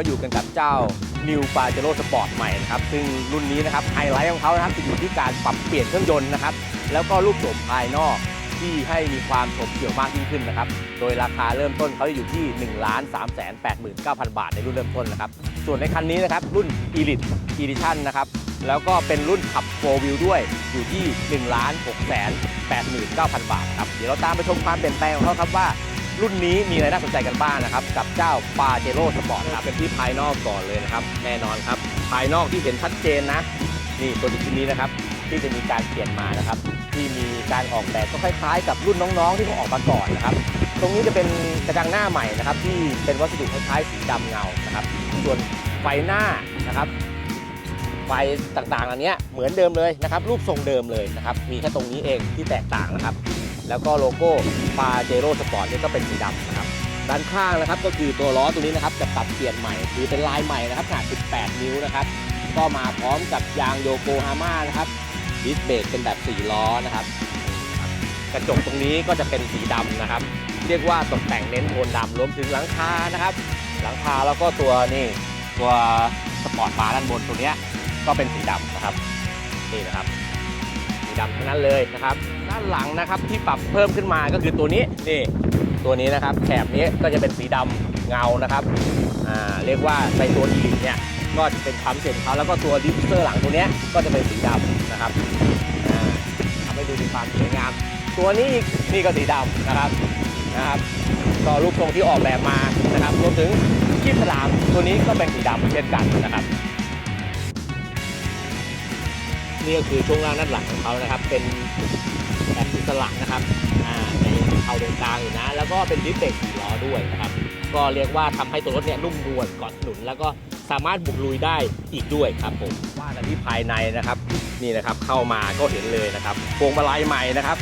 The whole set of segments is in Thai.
ก็อยู่กันกับเจ้า New p a j e r o Sport ใหม่นะครับ ซึ่งรุ่นนี้นะครับไฮไลท์ของเขานะครับจะอยู่ที่การปรับเปลี่ยนเครื่องยนต์นะครับ แล้วก็รูปโฉมภายนอกที่ให้มีความโฉบเฉี่ยวมากยิ่งขึ้นนะครับ โดยราคาเริ่มต้นเขาจะอยู่ที่ 1 3 8 9 0 0 0 บาทในรุ่นเริ่มต้นนะครับ ส่วนในคันนี้นะครับรุ่น Elite Edition นะครับ แล้วก็เป็นรุ่นขับ4 Wheel ด้วยอยู่ที่ 1 6 8 9 0 0 0 บาทครับ เดี๋ยวเราตามไปชมความเปลี่ยนแปลงของเขาครับว่า รุ่นนี้มีอะไรน่าสนใจกันบ้างนะครับ กับเจ้าปาเจโร่สปอร์ตครับเป็นที่ภายนอกก่อนเลยนะครับ แน่นอนครับ ภายนอกที่เห็นชัดเจนนะ นี่ตัวชิ้นนี้นะครับ ที่จะมีการเปลี่ยนมานะครับ ที่มีการออกแบบก็คล้ายๆ กับรุ่นน้องๆ ที่เขาออกมาก่อนนะครับ ตรงนี้จะเป็นกระจังหน้าใหม่นะครับ ที่เป็นวัสดุคล้ายๆสีดำเงานะครับ ส่วนไฟหน้านะครับไฟต่างๆ อันเนี้ยเหมือนเดิมเลยนะครับ รูปทรงเดิมเลยนะครับ มีแค่ตรงนี้เองที่แตกต่างนะครับ แล้วก็โลโก้ปาเจโร่สปอร์ตนี่ก็เป็นสีดำนะครับด้านข้างนะครับก็คือตัวล้อตัวนี้นะครับจะปรับเปลี่ยนใหม่คือเป็นลายใหม่นะครับขนาด 18 นิ้วนะครับก็มาพร้อมกับยางโยโกฮาม่านะครับดิสเบรกเป็นแบบ4ล้อนะครับ กระจกตรงนี้ก็จะเป็นสีดำนะครับ เรียกว่าตกแต่งเน้นโทนดำรวมถึงหลังคานะครับ หลังคาแล้วก็ตัวนี่ตัวสปอร์ตบาร์ด้านบนตัวเนี้ยก็เป็นสีดำนะครับนี่นะครับสีดำทั้งนั้นเลยนะครับานหลังนะครับที่ปรับเพิ่มขึ้นมาก็คือตัวนี้นี่ตัวนี้นะครับแถบนี้ก็จะเป็นสีดำเงานะครับอ่าเรียกว่าในตัวอีลิเนี่ยก็จะเป็นความเด่นของเขาแล้วก็ตัวดิฟเซอร์หลังตัวนี้ก็จะเป็นสีดำนะครับอ่าทำให้ดูมีความสวยงาม ตัวนี้นี่ก็สีดำนะครับนะครับก็รูปทรงที่ออกแบบมานะครับรวมถึงขีบสลามตัวนี้ก็เป็นสีดำเช่นกันนะครับนี่ก็คือช่วงล่างด้านหลังของเขานะครับ เป็น สระนะครับอ่าในเขาตรงกลางอยู่นะ แล้วก็เป็นดิสเบรกสี่ล้อด้วยนะครับก็เรียกว่าทำให้ตัวรถเนี่ยนุ่มนวลกาะถนนแล้วก็สามารถบุกลุยได้อีกด้วยครับผมว่ากันที่ภายในนะครับนี่นะครับเข้ามาก็เห็นเลยนะครับพวงมาลัยใหม่นะครับ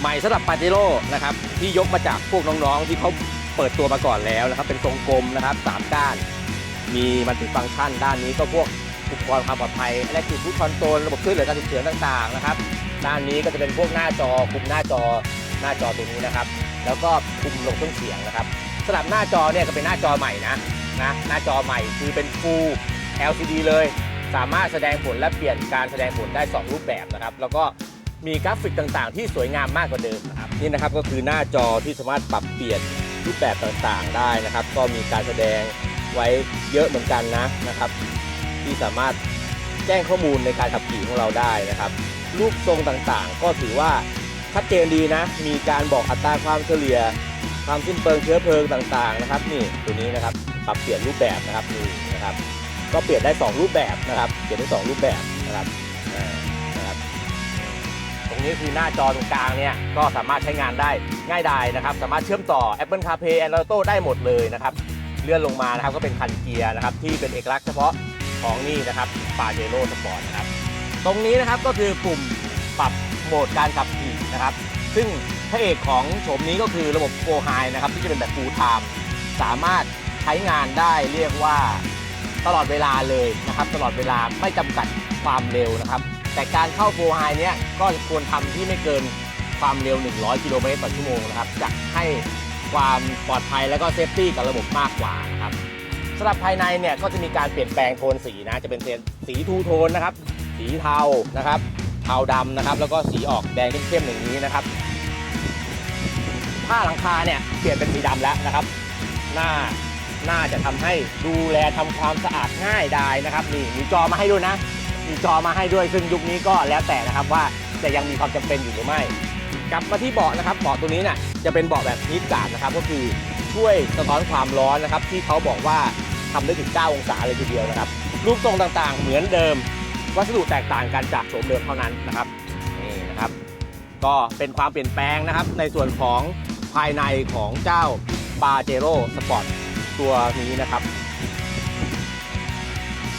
ใหม่สำหรับปาเจโร่นะครับที่ยกมาจากพวกน้องๆ ที่เขาเปิดตัวมาก่อนแล้วนะครับ เป็นทรงกลมนะครับสามด้าน มีมันติฟังก์ชันด้านนี้ก็พวกอุปกรณ์ความปลอดภัยและ c ิ v ฟู c คอนโทรลระบบช่วยเหลือการฉุกเฉินต่างๆนะครับ ด้านนี้ก็จะเป็นพวกหน้าจอคุมหน้าจอหน้าจอตรงนี้นะครับ แล้วก็คุมลงเครื่องเสียงนะครับสำหรับหน้าจอเนี่ยก็เป็นหน้าจอใหม่นะนะหน้าจอใหม่คือเป็น Full LCD เลย สามารถแสดงผลและเปลี่ยนการแสดงผลได้ 2 รูปแบบนะครับ แล้วก็มีกราฟิกต่างๆ ที่สวยงามมากกว่าเดิมนะครับนี่นะครับก็คือหน้าจอที่สามารถปรับเปลี่ยนรูปแบบต่างๆ ได้นะครับ ก็มีการแสดงไว้เยอะเหมือนกันนะนะครับ ที่สามารถแจ้งข้อมูลในการขับขี่ของเราได้นะครับ รูปทรงต่างๆ ก็ถือว่าชัดเจนดีนะ มีการบอกอัตราความเฉลี่ย ความสิ้นเปลืองเชื้อเพลิงต่างๆนะครับ นี่ตัวนี้นะครับปรับเปลี่ยนรูปแบบนะครับนี่นะครับ ก็เปลี่ยนได้ 2 รูปแบบนะครับเปลี่ยนได้ 2 รูปแบบนะครับนะครับ ตรงนี้คือหน้าจอตรงกลางเนี่ยก็สามารถใช้งานได้ง่ายดายนะครับ สามารถเชื่อมต่อ Apple CarPlay Android Auto ได้หมดเลยนะครับเลื่อนลงมานะครับก็เป็นคันเกียร์นะครับที่เป็นเอกลักษณ์เฉพาะของนี่นะครับปาเจโร่สปอร์ตนะครับ ตรงนี้นะครับก็คือปุ่มปรับโหมดการขับขี่นะครับ ซึ่งพระเอกของโฉมนี้ก็คือระบบโฟไฮนะครับที่จะเป็นแบบ full time สามารถใช้งานได้เรียกว่าตลอดเวลาเลยนะครับ ตลอดเวลาไม่จำกัดความเร็วนะครับ แต่การเข้าโฟไฮเนี้ยก็ควรทำที่ไม่เกินความเร็ว 100 กิโลเมตรต่อชั่วโมงนะครับ จะให้ความปลอดภัยและก็เซฟตี้กับระบบมากกว่านะครับสำหรับภายในเนี่ยก็จะมีการเปลี่ยนแปลงโทนสีนะ จะเป็นสีทูโทนนะครับ สีเทานะครับเทาดำนะครับ แล้วก็สีออกแดงเข้มๆอย่างนี้นะครับ ผ้าหลังคาเนี่ยเปลี่ยนเป็นสีดำแล้วนะครับ หน้าน่าจะทำให้ดูแลทำความสะอาดง่ายได้นะครับนี่มีจอมาให้ด้วยนะ มีจอมาให้ด้วยซึ่งยุคนี้ก็แล้วแต่นะครับว่าจะยังมีความจำเป็นอยู่หรือไม่ กลับมาที่เบาะนะครับเบาะตัวนี้น่ะจะเป็นเบาะแบบฮีทการ์ดนะครับ ก็คือช่วยสะท้อนความร้อนนะครับ ที่เขาบอกว่าทำได้ถึง 9 องศาเลยทีเดียวนะครับ รูปทรงต่างๆ เหมือนเดิม วัสดุแตกต่างกันจากโฉมเดิมเท่านั้นนะครับนี่นะครับ ก็เป็นความเปลี่ยนแปลงนะครับ ในส่วนของภายในของเจ้าปาเจโร่สปอร์ตตัวนี้นะครับ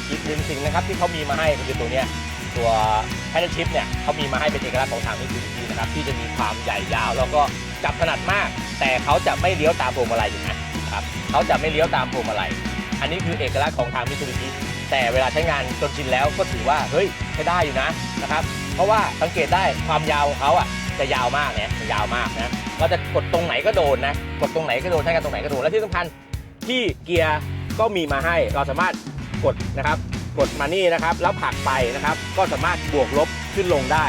อีกหนึ่งสิ่งนะครับที่เขามีมาให้ก็คือตัวเนี้ยตัวแพนชิพเนี่ยเขามีมาให้เป็นเอกลักษณ์ของทางมิตซูบิชินะครับที่จะมีความใหญ่ยาว แล้วก็จับถนัดมาก แต่เขาจะไม่เลี้ยวตามพวงมาลัยอยู่นะครับเขาจะไม่เลี้ยวตามพวงมาลัยอันนี้คือเอกลักษณ์ของทางมิตซูบิชิ แต่เวลาใช้งานจนชินแล้วก็ถือว่าเฮ้ยใช้ได้อยู่นะนะครับ เพราะว่าสังเกตได้ความยาวของเขาอะจะยาวมากเนี่ยจะยาวมากนะเราจะกดตรงไหนก็โดนนะกดตรงไหนก็โดนใช้งานตรงไหนก็โดนและที่สำคัญที่เกียร์ก็มีมาให้เราสามารถกดนะครับ กดมานี่นะครับ แล้วผลักไปนะครับ ก็สามารถบวกลบขึ้นลงได้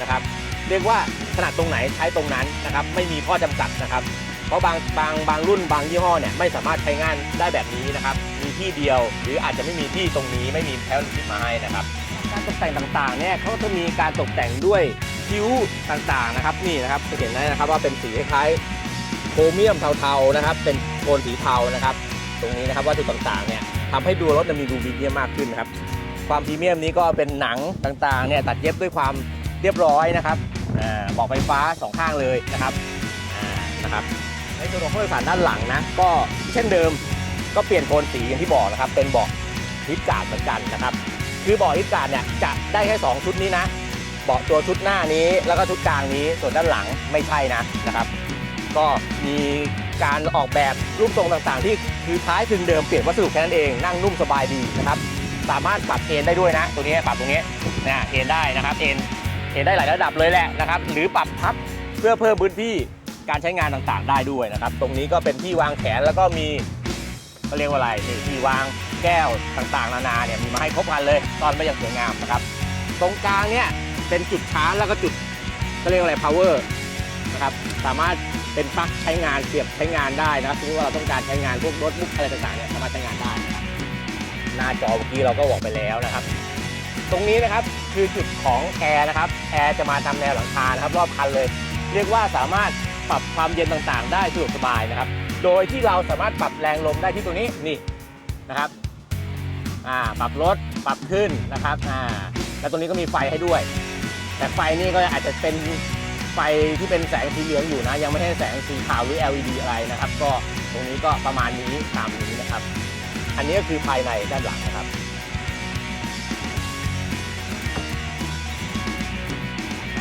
นะครับ เรียกว่าขนาดตรงไหนใช้ตรงนั้นนะครับ ไม่มีข้อจำกัดนะครับ เพราะบางบางบางรุ่นบางยี่ห้อเนี่ยไม่สามารถใช้งานได้แบบนี้นะครับ ที่เดียว หรืออาจจะไม่มีที่ตรงนี้ไม่มีแพลนทิปมาให้นะครับการตกแต่งต่างๆเนี่ยเขาจะมีการตกแต่งด้วยคิ้วต่างๆนะครับนี่นะครับจะเห็นได้นะครับว่าเป็นสีคล้ายๆโครเมียมเทาๆนะครับเป็นโทนสีเทานะครับ ตรงนี้นะครับวัตถุต่างๆเนี่ยทำให้ดูรถมีดูพรีเมียมมากขึ้นครับความพรีเมียมนี้ก็เป็นหนังต่างๆเนี่ยตัดเย็บด้วยความเรียบร้อยนะครับอ่าบอกไฟฟ้าสองข้างเลยนะครับอ่านะครับในส่วนของผู้โดยสารด้านหลังนะก็เช่นเดิม ก็เปลี่ยนโทนสีอย่างที่บอกนะครับ เป็นเบอกฮิปการ์ดเหมือนกันนะครับ คือเบาะฮิปการ์ดเนี่ยจะได้แค่ 2 ชุดนี้นะเบาะตัวชุดหน้านี้ แล้วก็ชุดกลางนี้ส่วนด้านหลังไม่ใช่นะนะครับ ก็มีการออกแบบรูปทรงต่างๆ ที่คือคล้ายคลึงเดิมเปลี่ยนวัสดุแค่นั้นเองนั่งนุ่มสบายดีนะครับ สามารถปรับเอนได้ด้วยนะ ตัวนี้ปรับตรงนี้นะเอนได้นะครับเอนเอนได้หลายระดับเลยแหละนะครับ หรือปรับพับเพื่อเพิ่มพื้นที่การใช้งานต่างๆ ได้ด้วยนะครับ ตรงนี้ก็เป็นที่วางแขนแล้วก็มี เขาเรียกว่าอะไรนี่ที่วางแก้วต่างๆ นานาเนี่ยมีมาให้ครบครันเลยตอนไม่ยังสวยงามนะครับ ตรงกลางเนี่ยเป็นจุดชาร์จแล้วก็จุดเขาเรียกว่าอะไร power นะครับสามารถเป็นปลั๊กใช้งานเสียบใช้งานได้นะครับสมมติว่าเราต้องการใช้งานพวกโน้ตบุ๊กอะไรต่างๆเนี่ยสามารถใช้งานได้หน้าจอเมื่อกี้เราก็บอกไปแล้วนะครับ ตรงนี้นะครับคือจุดของแอร์นะครับแอร์จะมาทำแนวหลังคานะครับรอบคันเลย เรียกว่าสามารถปรับความเย็นต่างๆ ได้สะดวกสบายนะครับ โดยที่เราสามารถปรับแรงลมได้ที่ตัวนี้นี่นะครับอ่าปรับลดปรับขึ้นนะครับอ่าแล้วตรงนี้ก็มีไฟให้ด้วย แต่ไฟนี่ก็อาจจะเป็นไฟที่เป็นแสงสีเหลืองอยู่นะ ยังไม่ใช่แสงสีขาวหรือ LED อะไรนะครับ ก็ตรงนี้ก็ประมาณนี้ตามนี้นะครับ อันนี้ก็คือภายในด้านหลังนะครับ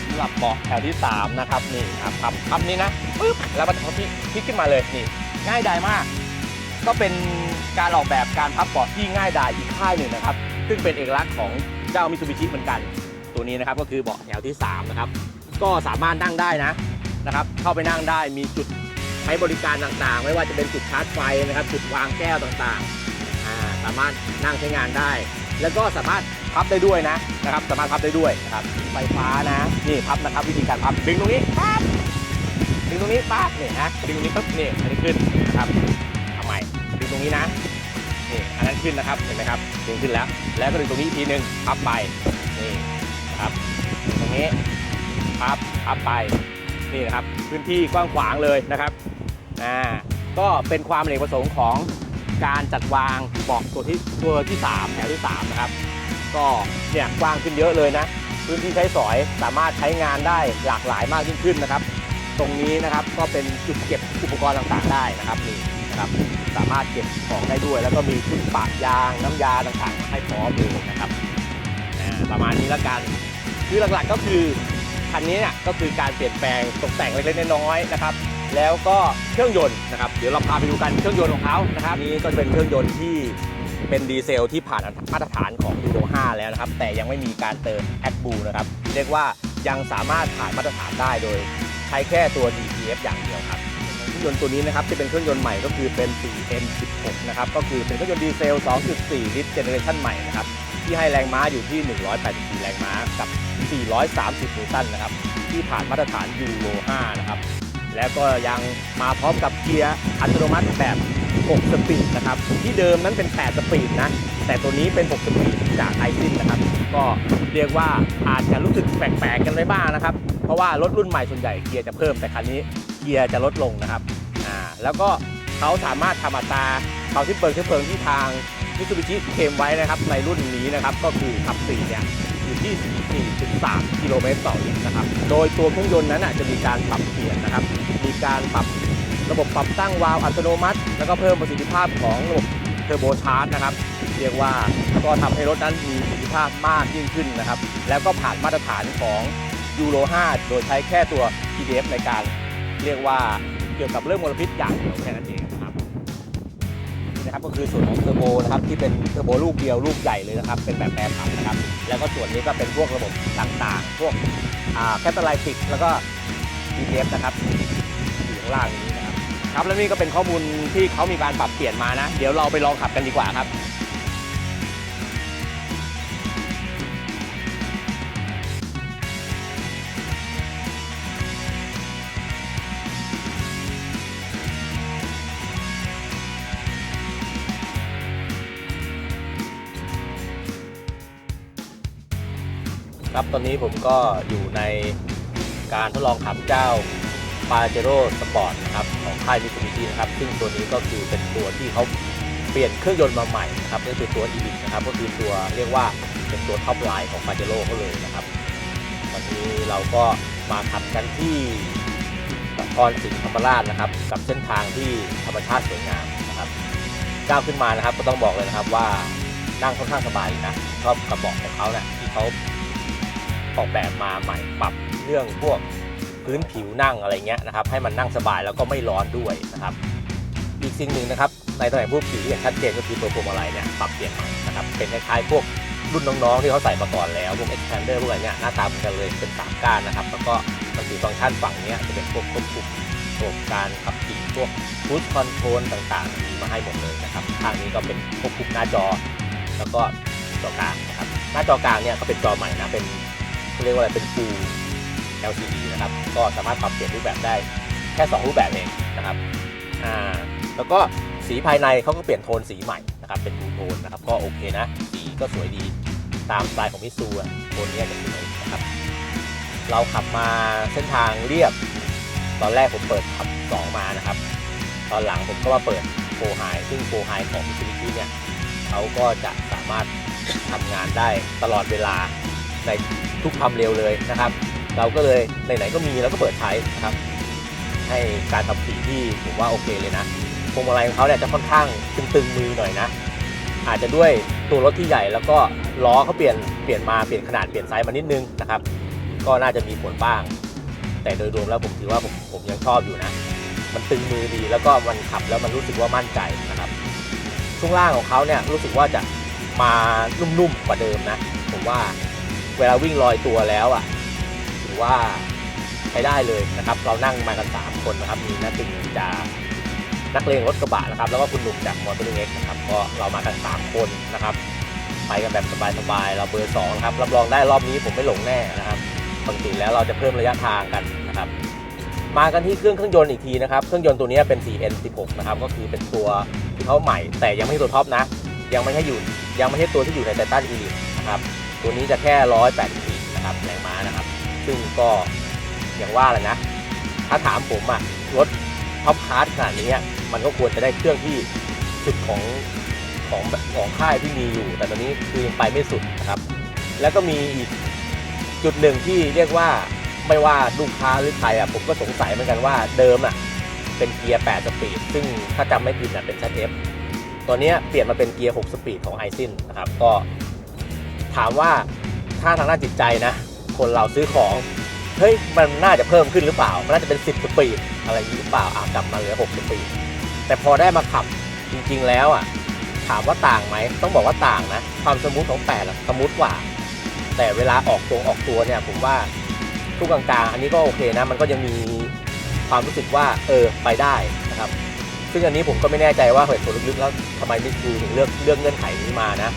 สำหรับเบาะแถวที่ 3 นะครับนี่ครับพับพับนี้นะปึ๊บแล้วมันพลิกพลิกขึ้นมาเลยนี่ ง่ายดายมาก ก็เป็นการออกแบบการพับเบาะที่ง่ายดายอีกค่ายหนึ่งนะครับ ซึ่งเป็นเอกลักษณ์ของเจ้ามิ t ซูบิชิเหมือนกัน ตัวนี้นะครับก็คือเบาะแถวที่3นะครับ ก็สามารถนั่งได้นะนะครับ เข้าไปนั่งได้มีจุดใช้บริการต่างๆ ไม่ว่าจะเป็นจุดชาร์จไฟนะครับ จุดวางแก้วต่างๆ สามารถนั่งใช้งานได้ แล้วก็สามารถพับได้ด้วยนะนะครับ สามารถพับได้ด้วยนะครับไฟฟ้านะ นี่พับนะครับวิธีการพับดึงตรงนี้ปั๊บ ดึงตรงนี้ปั๊บเนี่ยนะดึงตรงนี้ปั๊บเนี่ยอันนี้ขึ้นนะครับทำไมดึงตรงนี้นะนี่อันนั้นขึ้นนะครับเห็นไหมครับดึงขึ้นแล้ว แล้วก็ดึงตรงนี้อีกทีหนึ่งพับไปนี่นะครับตรงนี้พับพับไปนี่นะครับพื้นที่กว้างขวางเลยนะครับอ่าก็เป็นความอเนกประสงค์ของการจัดวางบาะตัวที่ตัวที่สามแถวที่สามนะครับก็เนี่ยกว้างขึ้นเยอะเลยนะพื้นที่ใช้สอยสามารถใช้งานได้หลากหลายมากยิ่งขึ้นนะครับ ตรงนี้นะครับก็เป็นจุดเก็บอุปกรณ์ต่างๆได้นะครับนี่นะครับสามารถเก็บของได้ด้วย แล้วก็มีชุดปะยางน้ำยาต่างๆ ให้พร้อมเลยนะครับประมาณนี้แล้วกันคือหลักๆก็คือคันนี้เนี่ยก็คือการเปลี่ยนแปลงตกแต่งเล็กๆน้อยๆนะครับแล้วก็เครื่องยนต์นะครับเดี๋ยวเราพาไปดูกันเครื่องยนต์ของเขานะครับนี่ก็เป็นเครื่องยนต์ที่เป็นดีเซลที่ผ่านมาตรฐานของยูโร5แล้วนะครับ แต่ยังไม่มีการเติมแอดบูนะครับเรียกว่ายังสามารถผ่านมาตรฐานได้โดย ช้แค่ตัว DPF อย่างเดียวครับเครื่องยนต์ตัวนี้นะครับจะเป็นเครื่องยนต์ใหม่ก็คือเป็น 4M16 นะครับก็คือเป็นเครื่องยนต์ดีเซล 2.4 ลิตรเจเนอเรชันใหม่นะครับที่ให้แรงม้าอยู่ที่ 184 แรงม้ากับ 430 นิวตันนะครับที่ผ่านมาตรฐานยูโร5นะครับแล้วก็ยังมาพร้อมกับเกียร์อัตโนมัติแบบ 6 สปีดนะครับ ที่เดิมนั้นเป็น 8 สปีดนะ แต่ตัวนี้เป็น 6 สปีดจากไอซินนะครับ ก็เรียกว่าอาจจะรู้สึกแปลกๆกันไปบ้างนะครับ เพราะว่ารถรุ่นใหม่ส่วนใหญ่เกียร์จะเพิ่มแต่คันนี้เกียร์จะลดลงนะครับ อ่า แล้วก็เขาสามารถทำอัตราเขาที่เปิงเชื้อเพลิงที่ทางมิตซูบิชิเคมไว้นะครับในรุ่นนี้นะครับก็คือขับ4เนี่ยอยู่ที่ 4.3 กิโลเมตรต่อลิตรนะครับ โดยตัวเครื่องยนต์นั้นจะมีการปรับเปลี่ยนนะครับ มีการปรับ ระบบปรับตั้งวาล์วอัตโนมัติ แล้วก็เพิ่มประสิทธิภาพของระบบเทอร์โบชาร์จนะครับเรียกว่าก็ทำให้รถนั้นมีประสิทธิภาพมากยิ่งขึ้นนะครับ แล้วก็ผ่านมาตรฐานของยูโร 5 โดยใช้แค่ตัว PDF ในการเรียกว่าเกี่ยวกับเรื่องมลพิษอย่างเดียวแค่นั้นเองนะครับนี่นะครับก็คือส่วนของเทอร์โบนะครับที่เป็นเทอร์โบลูกเดียวลูกใหญ่เลยนะครับ เป็นแบบแปรผันนะครับ แล้วก็ส่วนนี้ก็เป็นพวกระบบต่างๆ พวกแคตตาไลติกแล้วก็ PDF นะครับอยู่ข้างล่างนี้ ครับแล้วนี่ก็เป็นข้อมูลที่เขามีการปรับเปลี่ยนมานะ เดี๋ยวเราไปลองขับกันดีกว่าครับครับตอนนี้ผมก็อยู่ในการทดลองขับเจ้า p a j e r o Sport นะครับ ค่ายมิ t ูบิชินะครับ ซึ่งตัวนี้ก็คือเป็นตัวที่เขาเปลี่ยนเครื่องยนต์มาใหม่นะครับก็คือตัว e v i นะครับ ก็คือตัวเรียกว่าเป็นตัวท็อปไลน์ของ p a j e r o เขาเลยนะครับวันนี้เราก็มาขับกันที่นครศรีธรรมราชนะครับ กับเส้นทางที่ธรรมชาติสวยงามนะครับก้าวขึ้นมานะครับ ก็ต้องบอกเลยนะครับว่านั่งค่อนข้างสบายเลยนะชอบกระบอกของเขาเนี่ยที่เขาออกแบบมาใหม่ปรับเรื่องพวก พื้นผิวนั่งอะไรเงี้ยนะครับให้มันนั่งสบายแล้วก็ไม่ร้อนด้วยนะครับอีกสิ่งหนึ่งนะครับในตำแหน่งผู้ผิวอย่างชัดเจนก็คือตัวพวงมาลัยเนี่ยปรับเปลี่ยนใหม่นะครับเป็นคล้ายๆพวกรุ่นน้องๆที่เขาใส่มาก่อนแล้วพวก expander พวกอะไรเนี่ยหน้าตาเหมือนกันเลยเป็นสามก้านนะครับแล้วก็มันมีฟังก์ชันฝั่งเนี้ยจะเป็นพวกควบคุมพวกการขับขี่พวก push control ต่างๆมีมาให้หมดเลยนะครับข้างนี้ก็เป็นควบคุมหน้าจอ แล้วก็จอกลางนะครับหน้าจอกลางเนี่ยก็เป็นจอใหม่นะเป็นเขาเรียกว่าอะไรเป็น Full LCD นะครับ ก็สามารถปรับเปลี่ยนรูปแบบได้แค่ 2 รูปแบบเองนะครับอ่าแล้วก็สีภายในเขาก็เปลี่ยนโทนสีใหม่นะครับ เป็นทูโทนนะครับ ก็โอเคนะ สีก็สวยดีตามสไตล์ของมิซูอะโทนเนี้ยจะสวยนะครับ เราขับมาเส้นทางเรียบ ตอนแรกผมเปิดขับ 2 มานะครับ ตอนหลังผมก็มาเปิดโฟไฮซึ่งโฟไฮของมิซูบิชิเนี่ยเขาก็จะสามารถทำงานได้ตลอดเวลาในทุกความเร็วเลยนะครับ เราก็เลยไหนๆก็มีแล้วก็เปิดใช้นะครับให้การขับขี่ที่ผมว่าโอเคเลยนะพวงมาลัยของเขาเนี่ยจะค่อนข้างตึงๆมือหน่อยนะ อาจจะด้วยตัวรถที่ใหญ่แล้วก็ล้อเขาเปลี่ยนเปลี่ยนมาเปลี่ยนขนาดเปลี่ยนไซส์มานิดนึงนะครับ ก็น่าจะมีผลบ้าง แต่โดยรวมแล้วผมถือว่าผมผมยังชอบอยู่นะ มันตึงมือดีแล้วก็มันขับแล้วมันรู้สึกว่ามั่นใจนะครับ ช่วงล่างของเขาเนี่ยรู้สึกว่าจะมานุ่มๆกว่าเดิมนะ ผมว่าเวลาวิ่งลอยตัวแล้วอะ อว่าใช้ได้เลยนะครับ เรานั่งมากัน 3 คนนะครับ มีนักติงจากนักเลงรถกระบะนะครับ แล้วก็คุณหนุ่มจากมอเตอร์เอ็กนะครับ ก็เรามากัน 3 คนนะครับ ไปกันแบบสบายๆ เราเบอร์2นะครับ รับรองได้รอบนี้ผมไม่หลงแน่นะครับ ปกติแล้วเราจะเพิ่มระยะทางกันนะครับ มากันที่เครื่องเครื่องยนต์อีกทีนะครับ เครื่องยนต์ตัวนี้เป็น 4N16 นะครับ ก็คือเป็นตัวที่เขาใหม่ แต่ยังไม่ตัวท็อปนะ ยังไม่ใช่อยู่ ยังไม่ใช่ตัวที่อยู่ในไททันอีลิทนะครับ ตัวนี้จะแค่184นะครับ แรงม้านะครับ ซึ่งก็อย่างว่าแหละนะ ถ้าถามผมอะรถท็อปคาร์ขนาดนี้มันก็ควรจะได้เครื่องที่สุดของของของค่ายที่มีอยู่ แต่ตอนนี้คือยังไปไม่สุดนะครับ แล้วก็มีอีกจุดหนึ่งที่เรียกว่าไม่ว่าลูกค้าหรือใครอะผมก็สงสัยเหมือนกันว่าเดิมอะเป็นเกียร์ 8 สปีด ซึ่งถ้าจำไม่ผิดอะเป็น ZF ตัวเนี้เปลี่ยนมาเป็นเกียร์ 6 สปีดของไอซินนะครับ ก็ถามว่าถ้าทางด้านจิตใจนะ คนเราซื้อของเฮ้ยมันน่าจะเพิ่มขึ้นหรือเปล่า มันน่าจะเป็น 10สปีดอะไรอย่างนี้หรือเปล่าอะกลับมาเหลือ6สปีดแต่พอได้มาขับจริงๆแล้วอะถามว่าต่างไหมต้องบอกว่าต่างนะ ความสมูทของ8อะสมูทกว่า แต่เวลาออกตัวออกตัวเนี่ยผมว่าทุกกลางๆ อันนี้ก็โอเคนะ มันก็ยังมีความรู้สึกว่าเออไปได้นะครับ ซึ่งอันนี้ผมก็ไม่แน่ใจว่าเหตุผลลึกๆแล้วทำไมมิสซูถึงเลือกเรื่องเงื่อนไขนี้มานะ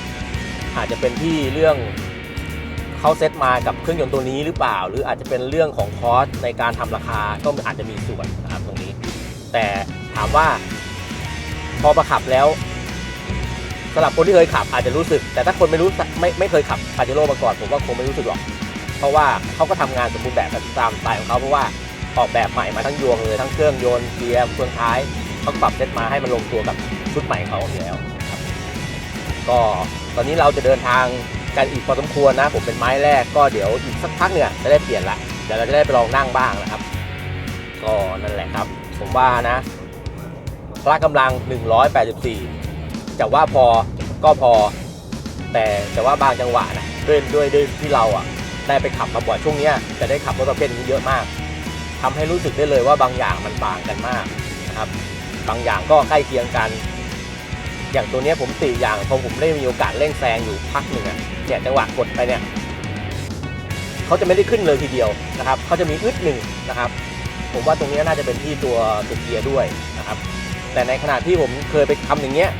อาจจะเป็นที่เรื่อง เขาเซตมากับเครื่องยนต์ตัวนี้หรือเปล่า หรืออาจจะเป็นเรื่องของคอสในการทำราคาก็อาจจะมีส่วนนะครับตรงนี้ แต่ถามว่าพอมาขับแล้วสำหรับคนที่เคยขับอาจจะรู้สึก แต่ถ้าคนไม่รู้ไม่ไม่เคยขับปาเจโร่มาก่อนผมว่าคงไม่รู้สึกหรอก เพราะว่าเขาก็ทำงานสมบูรณ์แบบตามสไตล์ของเขาเพราะว่าออกแบบใหม่มาทั้งยวงเลยทั้งเครื่องยนต์เกียร์เครื่องท้ายเขาปรับเซตมาให้มันลงตัวกับชุดใหม่ของเขาอยู่แล้วครับก็ตอนนี้เราจะเดินทาง กันอีกพอสมควรนะ ผมเป็นไม้แรกก็เดี๋ยวอีกสักพักเนี่ยจะได้เปลี่ยนละเดี๋ยวเราจะได้ไปลองนั่งบ้างนะครับ ก็นั่นแหละครับ ผมว่านะพละกำลัง 184จะว่าพอก็พอ แต่แต่ว่าบางจังหวะนะด้วยด้วยด้วยที่เราอะได้ไปขับมาบ่อยช่วงเนี้ยจะได้ขับรถประเภทนี้เยอะมากทำให้รู้สึกได้เลยว่าบางอย่างมันต่างกันมากนะครับ บางอย่างก็ใกล้เคียงกัน อย่างตัวนี้ผมติอย่างพอผมได้มีโอกาสเร่งแซงอยู่พักหนึ่งอะ เนี่ยจังหวะกดไปเนี่ยเขาจะไม่ได้ขึ้นเลยทีเดียวนะครับเขาจะมีอึดหนึ่งนะครับ ผมว่าตรงนี้น่าจะเป็นที่ตัวตัวเกียร์ด้วยนะครับ แต่ในขณะที่ผมเคยไปทำอย่างเงี้ย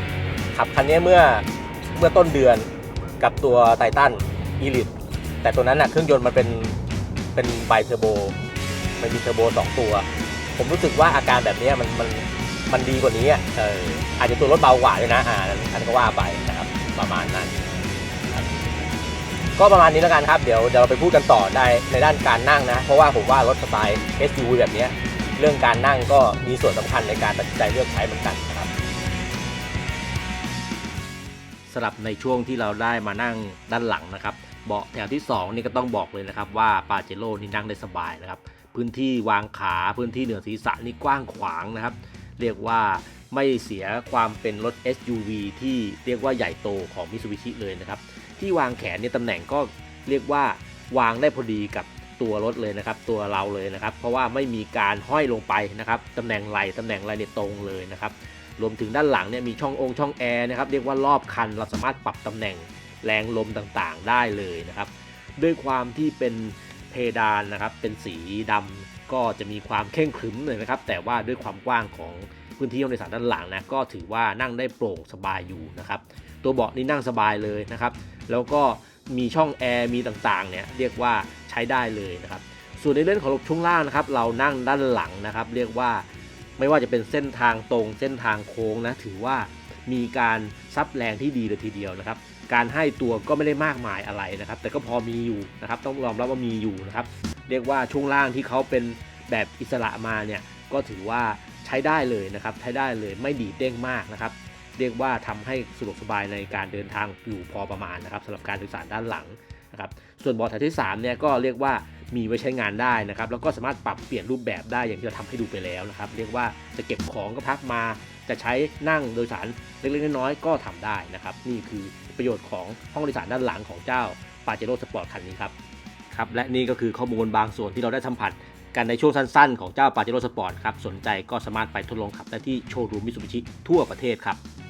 ขับคันนี้เมื่อเมื่อต้นเดือนกับตัวไททันอีลิทแต่ตัวนั้นน่ะเครื่องยนต์มันเป็นเป็นไบเทอร์โบมันมีเทอร์โบสองตัว ผมรู้สึกว่าอาการแบบนี้มันมันมันดีกว่านี้อะเอออาจจะตัวรถเบากว่าด้วยนะอ่าอันอันนก็ว่าไปนะครับประมาณนั้น ก็ประมาณนี้แล้วกันครับ เดี๋ยวเดี๋ยวเราไปพูดกันต่อได้ในด้านการนั่งนะ เพราะว่าผมว่ารถสไตล์ SUV แบบนี้เรื่องการนั่งก็มีส่วนสำคัญในการตัดสินใจเลือกใช้เหมือนกันนะครับสำหรับในช่วงที่เราได้มานั่งด้านหลังนะครับเบาะแถวที่ 2 นี่ก็ต้องบอกเลยนะครับว่าปาเจโร่นี่นั่งได้สบายนะครับ พื้นที่วางขาพื้นที่เหนือศีรษะนี่กว้างขวางนะครับ เรียกว่าไม่เสียความเป็นรถ SUV ที่เรียกว่าใหญ่โตของ Mitsubishi เลยนะครับ ที่วางแขนเนี่ยตำแหน่งก็เรียกว่าวางได้พอดีกับตัวรถเลยนะครับ ตัวเราเลยนะครับ เพราะว่าไม่มีการห้อยลงไปนะครับตำแหน่งไหลตำแหน่งไหลเนี่ยตรงเลยนะครับรวมถึงด้านหลังเนี่ยมีช่ององค์ช่องแอร์นะครับเรียกว่ารอบคันเราสามารถปรับตำแหน่งแรงลมต่างๆ ได้เลยนะครับ ด้วยความที่เป็นเพดานนะครับเป็นสีดำก็จะมีความเข่งขรึมเลยนะครับ แต่ว่าด้วยความกว้างของ พื้นที่ห้องโดยสารด้านหลังนะก็ถือว่านั่งได้โปร่งสบายอยู่นะครับตัวเบาะนี่นั่งสบายเลยนะครับแล้วก็มีช่องแอร์มีต่างๆเนี่ยเรียกว่าใช้ได้เลยนะครับส่วนในเรื่องของระบบช่วงล่างนะครับเรานั่งด้านหลังนะครับเรียกว่าไม่ว่าจะเป็นเส้นทางตรงเส้นทางโค้งนะถือว่ามีการซับแรงที่ดีเลยทีเดียวนะครับ การให้ตัวก็ไม่ได้มากมายอะไรนะครับ แต่ก็พอมีอยู่นะครับ ต้องยอมรับว่ามีอยู่นะครับ เรียกว่าช่วงล่างที่เขาเป็นแบบอิสระมาเนี่ยก็ถือว่า ใช้ได้เลยนะครับ ใช้ได้เลยไม่ดีเด้งมากนะครับ เรียกว่าทำให้สะดวกสบายในการเดินทางอยู่พอประมาณนะครับสำหรับการสื่อสารด้านหลังนะครับ ส่วนเบาะแถวที่3เนี่ยก็เรียกว่ามีไว้ใช้งานได้นะครับ แล้วก็สามารถปรับเปลี่ยนรูปแบบได้อย่างที่เราทำให้ดูไปแล้วนะครับ เรียกว่าจะเก็บของก็พักมา จะใช้นั่งโดยสารเล็กๆน้อยๆก็ทำได้นะครับ นี่คือประโยชน์ของห้องโดยสารด้านหลังของเจ้าปาเจโร่สปอร์ตคันนี้ครับครับ และนี่ก็คือข้อมูลบางส่วนที่เราได้สัมผัส กันในช่วงสั้นๆ ของเจ้าปาเจโร่สปอร์ตครับ สนใจก็สามารถไปทดลองขับได้ที่โชว์รูมมิสูบิชิทั่วประเทศครับ